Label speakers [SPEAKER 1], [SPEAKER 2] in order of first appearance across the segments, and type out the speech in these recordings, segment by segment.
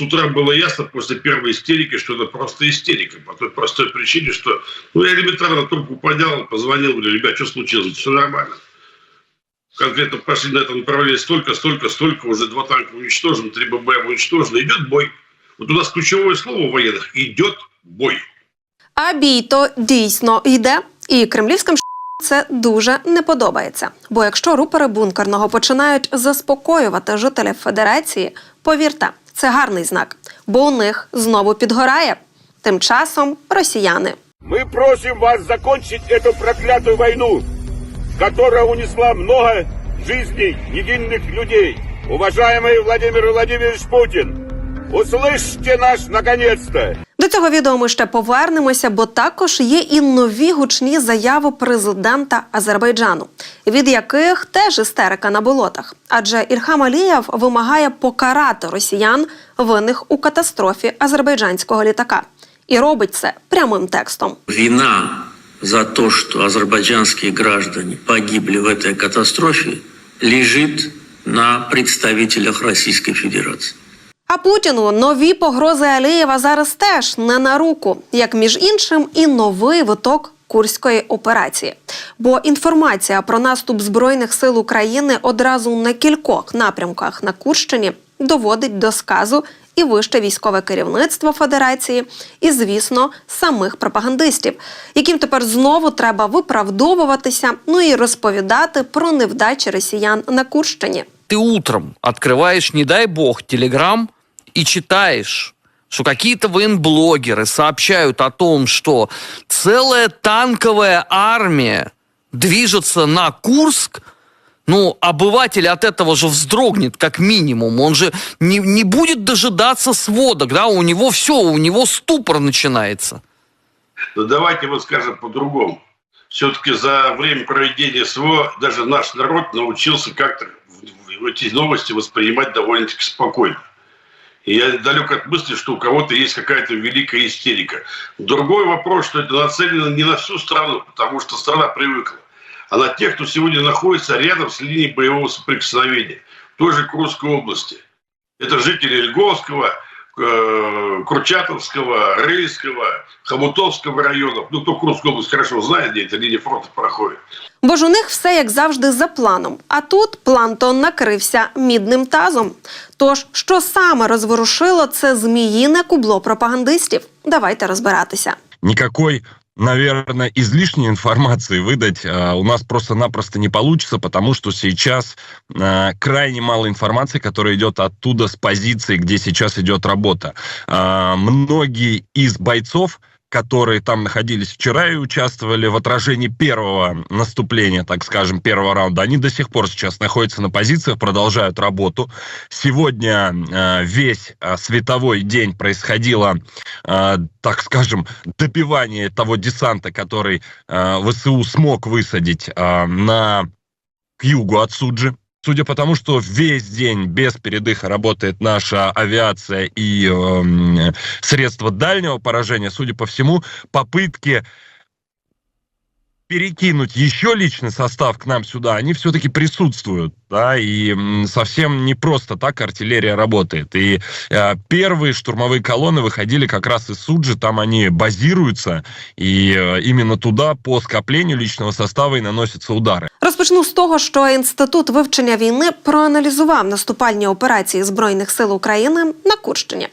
[SPEAKER 1] с утра было ясно после первой истерики, что это просто истерика. По той простой причине, что ну, я элементарно трубку поднял, позвонил, говорю, ребят, что случилось? Все нормально. Конкретно пошли на это направление столько, столько, столько, уже два танка уничтожены, три ББМ уничтожены. Идет бой. Вот у нас ключевое слово у военных – идет бой.
[SPEAKER 2] А бій то дійсно йде, і кремлівським це дуже не подобається. Бо якщо рупори бункерного починають заспокоювати жителів Федерації, повірте, це гарний знак, бо у них знову підгорає. Тим часом росіяни.
[SPEAKER 3] Мы просим вас закончить эту проклятую войну, которая унесла много жизней невинных людей. Уважаемый Владимир Владимирович Путин, услышьте нас наконец-то!
[SPEAKER 2] До цього відео ми ще повернемося, бо також є і нові гучні заяви президента Азербайджану, від яких теж істерика на болотах. Адже Ільхам Алієв вимагає покарати росіян, винних у катастрофі азербайджанського літака, і робить це прямим текстом.
[SPEAKER 4] Вина за то, что азербайджанские граждане погибли в этой катастрофе, лежит на представителях Российской Федерации.
[SPEAKER 2] А Путіну нові погрози Алієва зараз теж не на руку, як між іншим, і новий виток курської операції. Бо інформація про наступ збройних сил України одразу на кількох напрямках на Курщині доводить до сказу і вище військове керівництво Федерації, і, звісно, самих пропагандистів, яким тепер знову треба виправдовуватися, ну і розповідати про невдачі росіян на Курщині.
[SPEAKER 5] ты утром открываешь, не дай бог, Телеграм и читаешь, что какие-то военблогеры сообщают о том, что целая танковая армия движется на Курск, ну, обыватель от этого же вздрогнет, как минимум. Он же не, не будет дожидаться сводок, да, у него все, у него ступор начинается.
[SPEAKER 1] Но давайте вот скажем по-другому. Все-таки за время проведения СВО даже наш народ научился как-то эти новости воспринимать довольно-таки спокойно. И я далек от мысли, что у кого-то есть какая-то великая истерика. Другой вопрос, что это нацелено не на всю страну, потому что страна привыкла, а на тех, кто сегодня находится рядом с линией боевого соприкосновения, в той же Курской области. Это жители Льговского, Курчатовского, Рыльского, Хомутовского районов. Ну, кто Курскую область хорошо знает, где эта линия фронта проходит.
[SPEAKER 2] Бо ж у них все як завжди за планом. А тут план то накрився мідним тазом. Тож, що саме розворушило це зміїне кубло пропагандистів? Давайте розбиратися.
[SPEAKER 6] никакой наверное, излишней информации выдать а, у нас просто-напросто не получится, потому что сейчас а, крайне мало информации, которая идет оттуда с позиции, где сейчас идет работа. А, многие из бойцов которые там находились вчера и участвовали в отражении первого наступления, так скажем, первого раунда, они до сих пор сейчас находятся на позициях, продолжают работу. Сегодня э, весь э, световой день происходило, э, так скажем, добивание того десанта, который э, ВСУ смог высадить э, на к югу от Суджи. Судя по тому, что весь день без передыха работает наша авиация и эм, средства дальнего поражения, судя по всему, попытки перекинуть еще личный состав к нам сюда, они все-таки присутствуют, да, и м, совсем не просто так артиллерия работает. И э, первые штурмовые колонны выходили как раз из Суджи, там они базируются, и э, именно туда по скоплению личного состава и наносятся удары.
[SPEAKER 2] Розпочну з того, що інститут вивчення війни проаналізував наступальні операції збройних сил України на Курщині.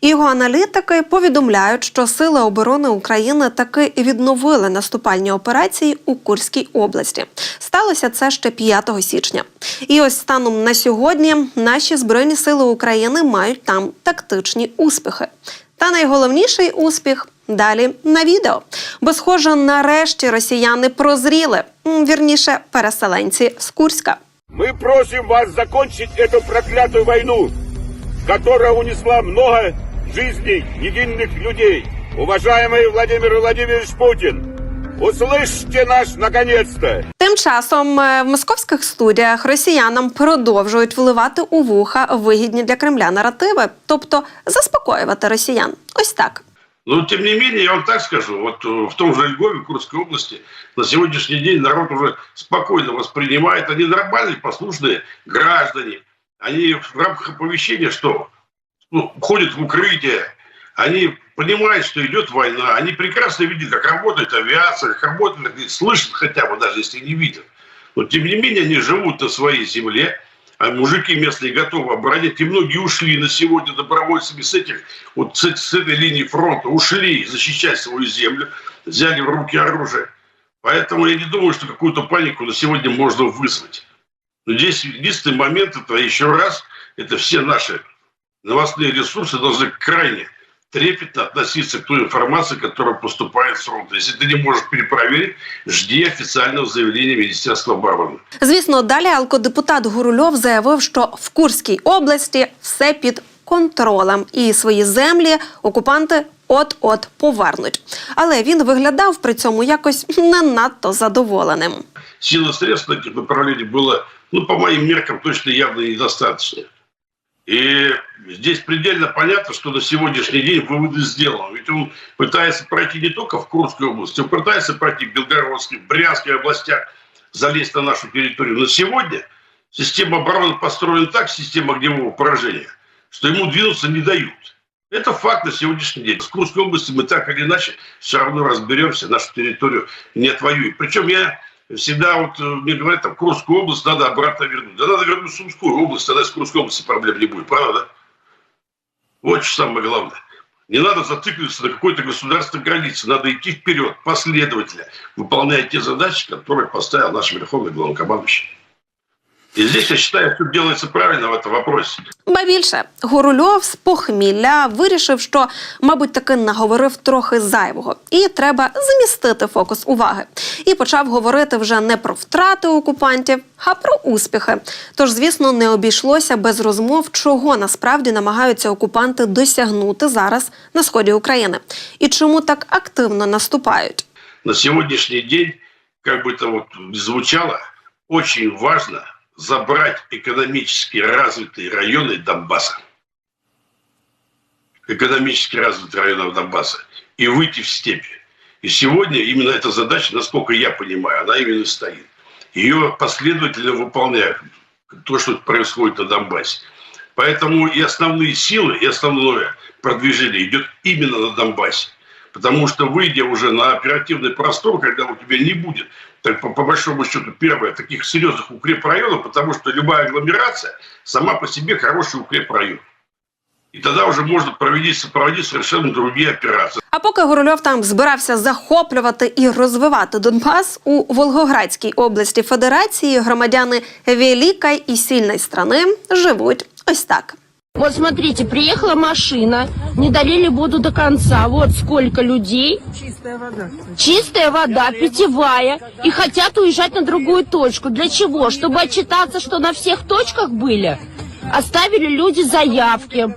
[SPEAKER 2] І Його аналітики повідомляють, що сили оборони України таки відновили наступальні операції у Курській області. Сталося це ще 5 січня. І ось станом на сьогодні наші збройні сили України мають там тактичні успіхи. Та найголовніший успіх далі на відео. Бо, схоже, нарешті росіяни прозріли, М, вірніше, переселенці з Курська.
[SPEAKER 3] Мы просим вас закончить эту проклятую войну, которая унесла много жизней невинных людей. Уважаемый Владимир Владимирович Путин, услышьте нас наконец-то!
[SPEAKER 2] Тим часом е, в московських студіях росіянам продовжують вливати у вуха вигідні для Кремля наративи, тобто заспокоювати росіян. Ось так.
[SPEAKER 1] Но, тем не менее, я вам так скажу, вот э, в том же Львове, Курской области, на сегодняшний день народ уже спокойно воспринимает, они нормальные, послушные граждане. Они в рамках оповещения что? ну, уходят в укрытие, они понимают, что идет война, они прекрасно видят, как работает авиация, как работает, слышат хотя бы, даже если не видят. Но тем не менее они живут на своей земле, а мужики местные готовы оборонять, и многие ушли на сегодня добровольцами с этих, вот с, с этой линии фронта, ушли защищать свою землю, взяли в руки оружие. Поэтому я не думаю, что какую-то панику на сегодня можно вызвать. Но здесь единственный момент, это еще раз, это все наши новостные ресурсы должны крайне трепетно относиться к той информации, которая поступает с фронта. Если ты не можешь перепроверить, жди официального заявления Министерства обороны.
[SPEAKER 2] Звісно, далі алкодепутат Гурульов заявив, що в Курській області все під контролем, і свої землі окупанти от-от повернуть. Але він виглядав при цьому якось не надто задоволеним.
[SPEAKER 1] Силы средств на этих направлениях было, ну, по моим меркам, точно явно недостаточно. И здесь предельно понятно, что на сегодняшний день выводы сделаны. Ведь он пытается пройти не только в Курской области, он пытается пройти в Белгородской, Брянской областях, залезть на нашу территорию. Но сегодня система обороны построена так, система огневого поражения, что ему двинуться не дают. Это факт на сегодняшний день. С Курской области мы так или иначе все равно разберемся, нашу территорию не отвоюем. Причем я всегда вот э, мне говорят, там, Курскую область надо обратно вернуть. Да надо вернуть Сумскую область, тогда с Курской области проблем не будет, правда? да? Вот что самое главное. Не надо зацикливаться на какой-то государственной границе. Надо идти вперед, последовательно, выполняя те задачи, которые поставил наш Верховный Главнокомандующий. И здесь, я считаю, все делается правильно в этом вопросе.
[SPEAKER 2] Ба більше Гурульов з похмілля вирішив, що, мабуть, таки наговорив трохи зайвого, і треба змістити фокус уваги. І почав говорити вже не про втрати окупантів, а про успіхи. Тож, звісно, не обійшлося без розмов, чого насправді намагаються окупанти досягнути зараз на сході України, і чому так активно наступають.
[SPEAKER 1] на сегодняшний день, как бы это вот ни звучало, очень важно забрать экономически развитые районы Донбасса. Экономически развитые районы Донбасса. И выйти в степи. И сегодня именно эта задача, насколько я понимаю, она именно стоит. Ее последовательно выполняют. То, что происходит на Донбассе. Поэтому и основные силы, и основное продвижение идет именно на Донбассе. Потому что выйдя уже на оперативный простор, когда у тебя не будет, так по, по большому счету, первое, таких серьезных укрепрайонов, потому что любая агломерация сама по себе хороший укрепрайон. И тогда уже можно проводить, проводить совершенно другие операции.
[SPEAKER 2] А поки Гурульов там збирався захоплювати і розвивати Донбас у Волгоградській області Федерації, громадяни великої і сильної страни живуть ось так.
[SPEAKER 7] Вот смотрите, приехала машина, не долили воду до конца. Вот сколько людей. Чистая вода. Чистая вода, питьевая. И хотят уезжать на другую точку. Для чего? Чтобы отчитаться, что на всех точках были? Оставили люди заявки.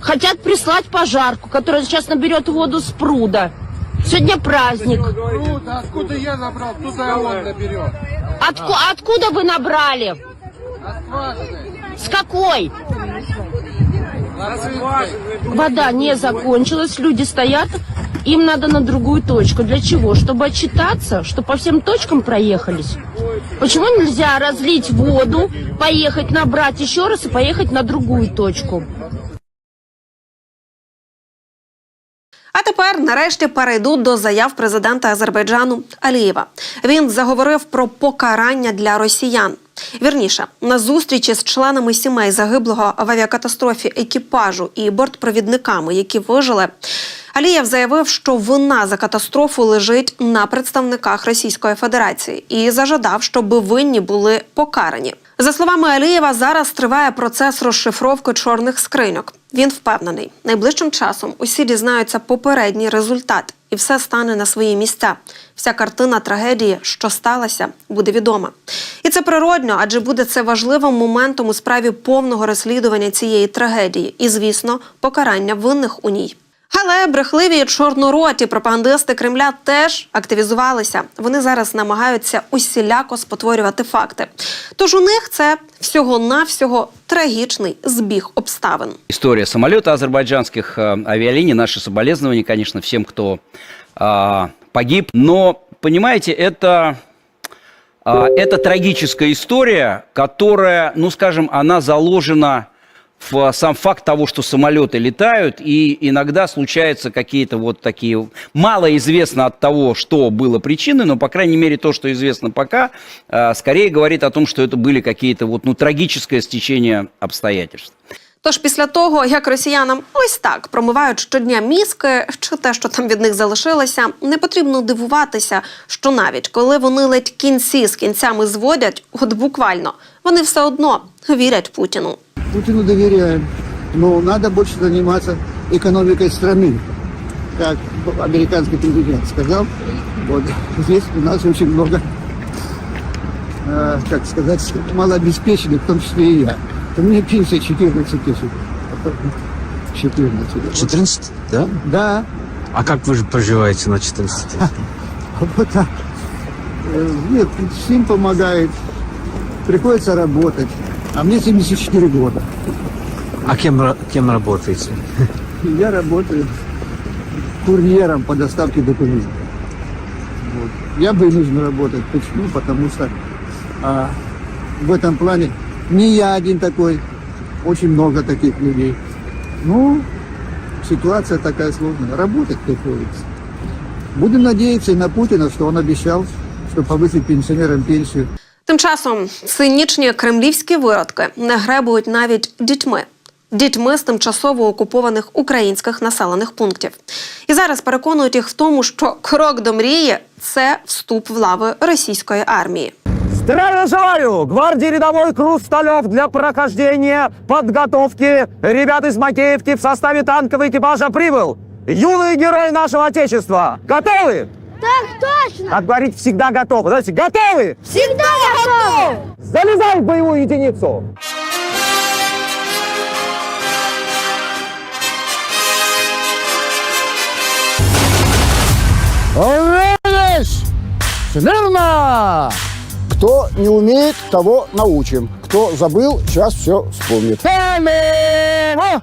[SPEAKER 7] Хотят прислать пожарку, которая сейчас наберет воду с пруда. Сегодня праздник.
[SPEAKER 8] Да откуда я набрал, туда он наберет.
[SPEAKER 7] Отку- откуда вы набрали? С какой? Вода не закончилась, люди стоят, им надо на другую точку. Для чего? Чтобы отчитаться, что по всем точкам проехались. Почему нельзя разлить воду, поехать набрать еще раз и поехать на другую точку?
[SPEAKER 2] Тепер, нарешті, перейду до заяв президента Азербайджану Алієва. Він заговорив про покарання для росіян. Вірніше, на зустрічі з членами сімей загиблого в авіакатастрофі екіпажу і бортпровідниками, які вижили. Алієв заявив, що вина за катастрофу лежить на представниках Російської Федерації і зажадав, щоб винні були покарані. За словами Алієва, зараз триває процес розшифровки чорних скриньок. Він впевнений, найближчим часом усі дізнаються попередній результат, і все стане на свої місця. Вся картина трагедії, що сталася, буде відома. І це природньо, адже буде це важливим моментом у справі повного розслідування цієї трагедії, і, звісно, покарання винних у ній. Але брехливі чорнороті пропагандисти Кремля теж активізувалися. Вони зараз намагаються усіляко спотворювати факти. Тож у них це всього-навсього трагічний збіг обставин.
[SPEAKER 9] История самолета азербайджанских э, авиалиний. Наши соболезнования, конечно, всем, кто а, погиб. Но, понимаете, это, а, это трагическая история, которая, ну, скажем, она заложена в сам факт того, что самолеты летают, и иногда случаются какие-то вот такие... Мало известно от того, что было причиной, но, по крайней мере, то, что известно пока, э, скорее говорит о том, что это были какие-то вот, ну, трагическое стечение обстоятельств.
[SPEAKER 2] Тож після того, як росіянам ось так промивають щодня мізки, чи те, що там від них залишилося, не потрібно дивуватися, що навіть коли вони ледь кінці з кінцями зводять, от буквально, вони все одно вірять Путіну.
[SPEAKER 8] Путину доверяем, но надо больше заниматься экономикой страны, как американский президент сказал. Вот здесь у нас очень много, э, как сказать, малообеспеченных, в том числе и я. У меня пенсия 14 тысяч. 14.
[SPEAKER 10] 14, да?
[SPEAKER 8] Да,
[SPEAKER 10] А как вы же проживаете на 14?
[SPEAKER 8] вот так. Э, Нет, сын помогает, приходится работать. А мне 74 года.
[SPEAKER 10] А кем, кем работаете?
[SPEAKER 8] Я работаю курьером по доставке документов. Вот. Я вынужден работать. Почему? Потому что а, в этом плане не я один такой, очень много таких людей. Ну, ситуация такая сложная. Работать приходится. Будем надеяться и на Путина, что он обещал, что повысит пенсионерам пенсию.
[SPEAKER 2] Тим часом цинічні кремлівські виродки не гребують навіть дітьми. Дітьми з тимчасово окупованих українських населених пунктів. І зараз переконують їх в тому, що крок до мрії це вступ в лави російської армії.
[SPEAKER 11] Здравия желаю! Гвардии рядовой Хрусталев для прохождения подготовки ребят из Макеевки в составе танкового экипажа прибыл. Юный герой нашего Отечества. Готовы?
[SPEAKER 7] Так точно!
[SPEAKER 11] Как говорить, всегда готовы. Давайте, готовы?
[SPEAKER 7] Всегда готов!
[SPEAKER 11] Залезай в боевую единицу!
[SPEAKER 8] Видишь? Смирно! Кто не умеет, того научим. Кто забыл, сейчас все вспомнит. Налево!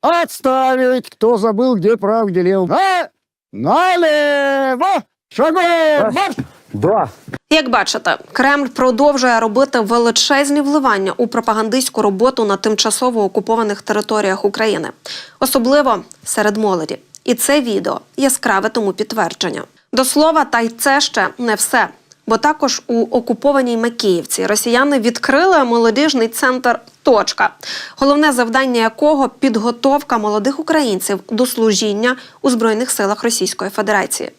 [SPEAKER 8] Отставить! Кто забыл, где прав, где лев. На... Налево! Шагом! Марш!
[SPEAKER 11] Два.
[SPEAKER 2] Як бачите, Кремль продовжує робити величезні вливання у пропагандистську роботу на тимчасово окупованих територіях України, особливо серед молоді. І це відео яскраве тому підтвердження. До слова, та й це ще не все. Бо також у окупованій Макіївці росіяни відкрили молодіжний центр Точка, головне завдання якого підготовка молодих українців до служіння у збройних силах Російської Федерації.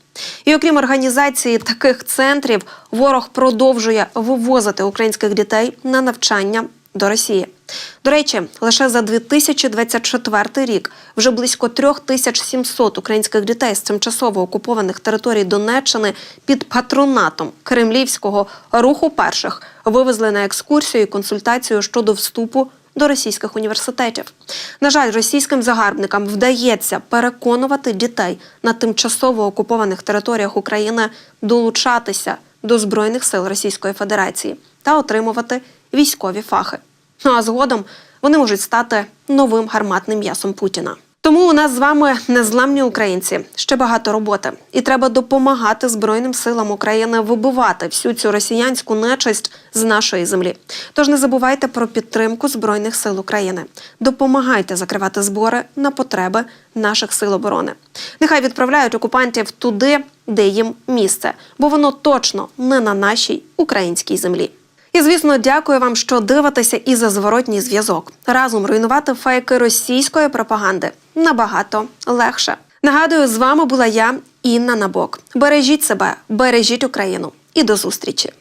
[SPEAKER 2] І окрім організації таких центрів, ворог продовжує вивозити українських дітей на навчання до Росії. До речі, лише за 2024 рік вже близько 3700 українських дітей з тимчасово окупованих територій Донеччини під патронатом кремлівського руху перших вивезли на екскурсію і консультацію щодо вступу до російських університетів. На жаль, російським загарбникам вдається переконувати дітей на тимчасово окупованих територіях України долучатися до збройних сил Російської Федерації та отримувати військові фахи. Ну а згодом вони можуть стати новим гарматним м'ясом Путіна. Тому у нас з вами незламні українці. Ще багато роботи, і треба допомагати Збройним силам України вибивати всю цю росіянську нечисть з нашої землі. Тож не забувайте про підтримку Збройних сил України. Допомагайте закривати збори на потреби наших сил оборони. Нехай відправляють окупантів туди, де їм місце, бо воно точно не на нашій українській землі. І звісно, дякую вам, що дивитеся і за зворотній зв'язок. Разом руйнувати фейки російської пропаганди набагато легше. Нагадую, з вами була я, Інна Набок. Бережіть себе, бережіть Україну і до зустрічі.